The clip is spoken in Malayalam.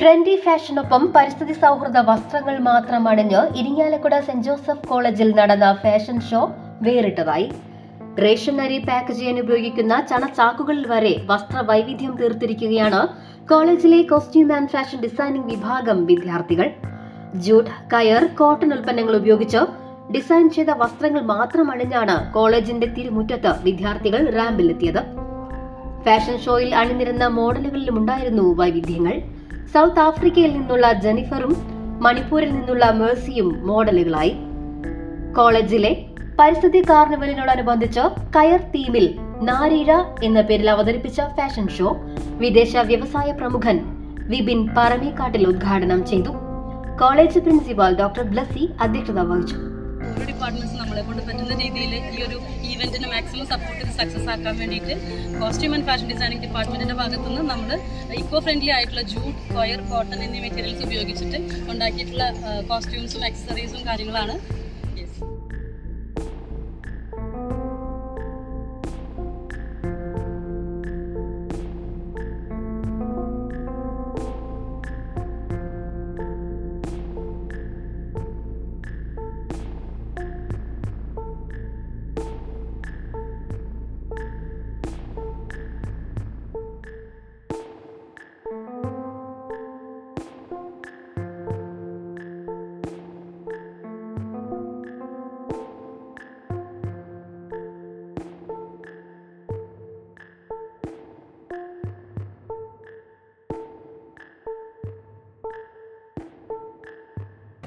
ട്രെൻഡി ഫാഷനൊപ്പം പരിസ്ഥിതി സൗഹൃദ വസ്ത്രങ്ങൾ മാത്രം അണിഞ്ഞ് ഇരിങ്ങാലക്കുട സെന്റ് ജോസഫ് കോളേജിൽ നടന്ന ഫാഷൻ ഷോ വേറിട്ടതായി. റേഷൻ അരി പാക്ക് ചെയ്യാൻ ഉപയോഗിക്കുന്ന ചണച്ചാക്കുകളിൽ വരെ വസ്ത്ര വൈവിധ്യം തീർത്തിരിക്കുകയാണ് കോളേജിലെ കോസ്റ്റ്യൂം ആൻഡ് ഫാഷൻ ഡിസൈനിംഗ് വിഭാഗം വിദ്യാർത്ഥികൾ. ജൂട്ട് കയർ കോട്ടൺ ഉൽപ്പന്നങ്ങൾ ഉപയോഗിച്ച് ഡിസൈൻ ചെയ്ത വസ്ത്രങ്ങൾ മാത്രം അണിഞ്ഞാണ് കോളേജിന്റെ തിരുമുറ്റത്ത് വിദ്യാർത്ഥികൾ റാമ്പിലെത്തിയത്. ഫാഷൻ ഷോയിൽ അണിനിരുന്ന മോഡലുകളിലും ഉണ്ടായിരുന്നു വൈവിധ്യങ്ങൾ. സൗത്ത് ആഫ്രിക്കയിൽ നിന്നുള്ള ജെനിഫറും മണിപ്പൂരിൽ നിന്നുള്ള മേഴ്സിയും മോഡലുകളായി. കോളേജിലെ പരിസ്ഥിതി കാർണിവലിനോടനുബന്ധിച്ച് കയർ തീമിൽ നാരീര എന്ന പേരിൽ അവതരിപ്പിച്ച ഫാഷൻ ഷോ വിദേശ വ്യവസായ പ്രമുഖൻ വിപിൻ പറമേക്കാട്ടിൽ ഉദ്ഘാടനം ചെയ്തു. കോളേജ് പ്രിൻസിപ്പാൾ ഡോക്ടർ ബ്ലസി അധ്യക്ഷത വഹിച്ചു. ഓരോ ഡിപ്പാർട്ട്മെന്റ്സ് നമ്മളെ കൊണ്ട് പറ്റുന്ന രീതിയിൽ ഈ ഒരു ഈവെന്റിന് മാക്സിമം സപ്പോർട്ട് ചെയ്ത് സക്സസ് ആക്കാൻ വേണ്ടിയിട്ട് കോസ്റ്റ്യൂം ആൻഡ് ഫാഷൻ ഡിസൈനിങ് ഡിപ്പാർട്ട്മെന്റിന്റെ ഭാഗത്തുനിന്ന് നമ്മൾ ഇക്കോ ഫ്രണ്ട്ലി ആയിട്ടുള്ള ജൂട്ട് കൊയർ കോട്ടൺ എന്നീ മെറ്റീരിയൽസ് ഉപയോഗിച്ചിട്ട് ഉണ്ടാക്കിയിട്ടുള്ള കോസ്റ്റ്യൂംസും ആക്സസറീസും കാര്യങ്ങളാണ്